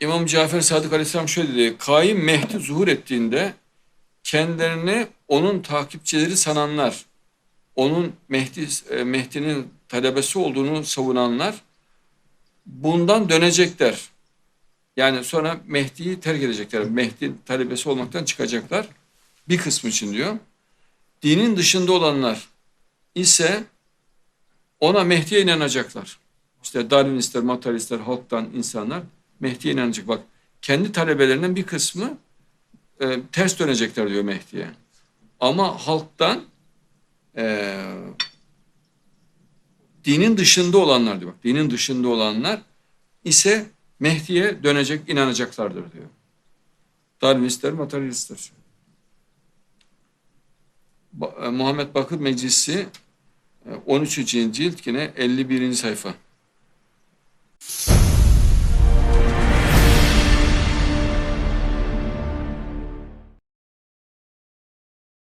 İmam Cafer Sadık Aleyhisselam şöyle dedi. Kaim Mehdi zuhur ettiğinde kendilerini onun takipçileri sananlar, onun Mehdi e, Mehdi'nin talebesi olduğunu savunanlar bundan dönecekler. Yani sonra Mehdi'yi terk edecekler. Mehdi talebesi olmaktan çıkacaklar. Bir kısmı için diyor. Dinin dışında olanlar ise ona Mehdi'ye inanacaklar. İşte Darwinistler, materyalistler, halktan insanlar Mehdi'ye inanacak. Bak kendi talebelerinden bir kısmı e, ters dönecekler diyor Mehdi'ye. Ama halktan e, dinin dışında olanlar diyor. Bak, dinin dışında olanlar ise Mehdi'ye dönecek, inanacaklardır diyor. Darwinistler, materyalistler. E, Muhammed Bakır Meclisi e, 13. cilt yine 51. sayfa.